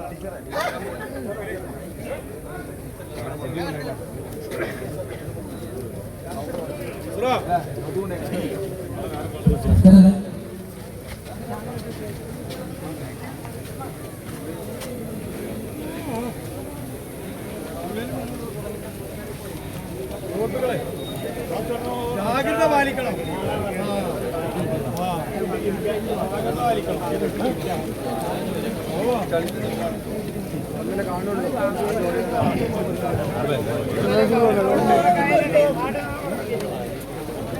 കേരള ജാഗ്രത പാലിക്കണം.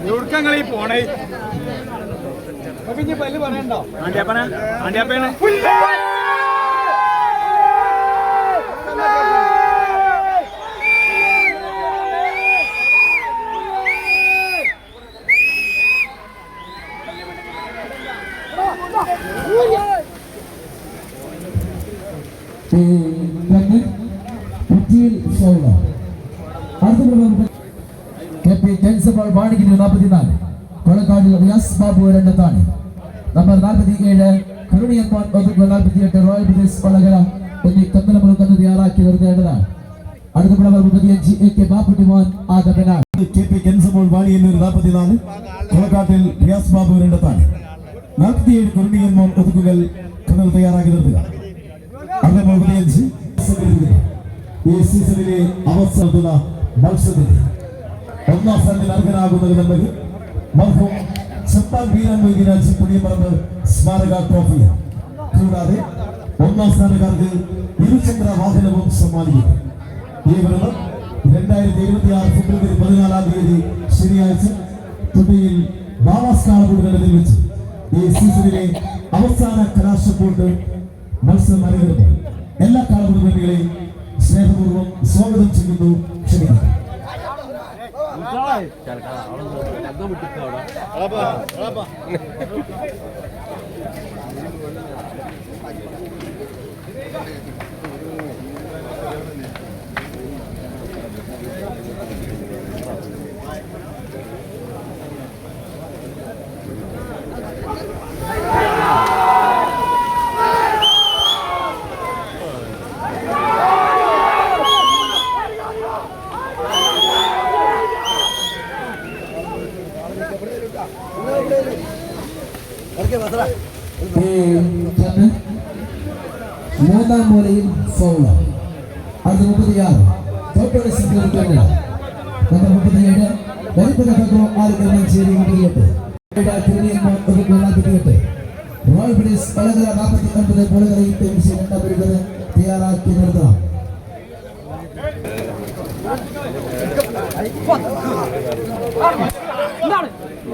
എവിടക്കങ്ങളീ പോണേ. അപ്പൊ ഇനി പല്ല് പറയണ്ടോ? ആണ്ടിയാപ്പന? ആണ്ടിയാപ്പയാണ് ഈ കുറ്റിയിൽ സോള അടുത്ത കെ പി ജൻസപ്പോൾ വാണിക്കിന് നാൽപ്പത്തിനാല് കൊളക്കാടിൽ റിയാസ് ബാബു രണ്ടത്താണ് നമ്പർ നാൽപ്പത്തി ഏഴ് കരുണിയന്മാർ ഒതുക്കുക നാൽപ്പത്തിയെട്ട് റോയൽ ബ്രിട്ടീഷ് കൊളകര എന്നീ കന്നലമുകൾ കന്ന് തയ്യാറാക്കി നിർത്തേണ്ടതാണ് അടുത്ത നമ്പർ മുപ്പത്തിയഞ്ച് എ കെ ബാപ്പുട്ടി മോൻ ആദപ്പനാണ് കെ പി കെൻസമോൾ വാണിയന്നൂർ നാൽപ്പത്തിനാല് കൊളക്കാട്ടിൽ റിയാസ് ബാബു രണ്ടത്താണ് നാൽപ്പത്തിയേഴ് കുരുണിയൻ മോൾ ഒതുക്കുകൾ കണ്ണൽ തയ്യാറാക്കി നിർത്തുക അടുത്ത മുപ്പത്തിയഞ്ച് ഈ സീസണിലെ അവസാന മത്സരത്തിൽ ഒന്നാം സ്ഥാനത്തിൽ അർഹനാകുന്നത് എന്നത് മർഹൂം സത്താൻ വീരൻ വൈദ്യരാജ് പുളിയപ്പറമ്പ് സ്മാരക ട്രോഫി കൂടാതെ ഒന്നാം സ്ഥാനക്കാർക്ക് ഇരുചക്ര വാഹനവും സമ്മാനിക്കും ഈ വ്രതം രണ്ടായിരത്തി ഇരുപത്തി ആറ് ഫെബ്രുവരി പതിനാലാം തീയതി ശനിയാഴ്ച തൊട്ടിയിൽ ബാവാസ് കാളകൂടുകളിൽ വെച്ച് ഈ സീസണിലെ അവസാന കലാശപ്പോട്ട് മത്സരം അറിയുന്നത് എല്ലാ കാളകൂടുകളെയും സ്നേഹപൂർവം സ്വാഗതം ചെയ്യുന്നു ഈ രണ്ട് മൂന്നാം മൂലയിൽ സൗള അടുത്ത മുപ്പത്തിയാറ് തോട്ടോടെ സിംഗിൾ നമ്പർ മുപ്പത്തിയേഴ് വലിപ്പതോ ആലുകൾ ചേരി മുപ്പത്തിയെട്ട് തിരുനിയന്മാർ ഒതുക്കുക നാൽപ്പത്തിയെട്ട് റോയൽ ബ്രിട്ടീഷ് പലതര നാൽപ്പത്തി ഒൻപത് ബോളുകളെയും തെളിച്ച് രണ്ടാം വരുന്നത് തയ്യാറാക്കി നിർത്തണം.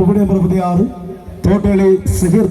പ്രഭുടെ മുപ്പത്തി ആറ്. തോട്ടേളി സഹീർ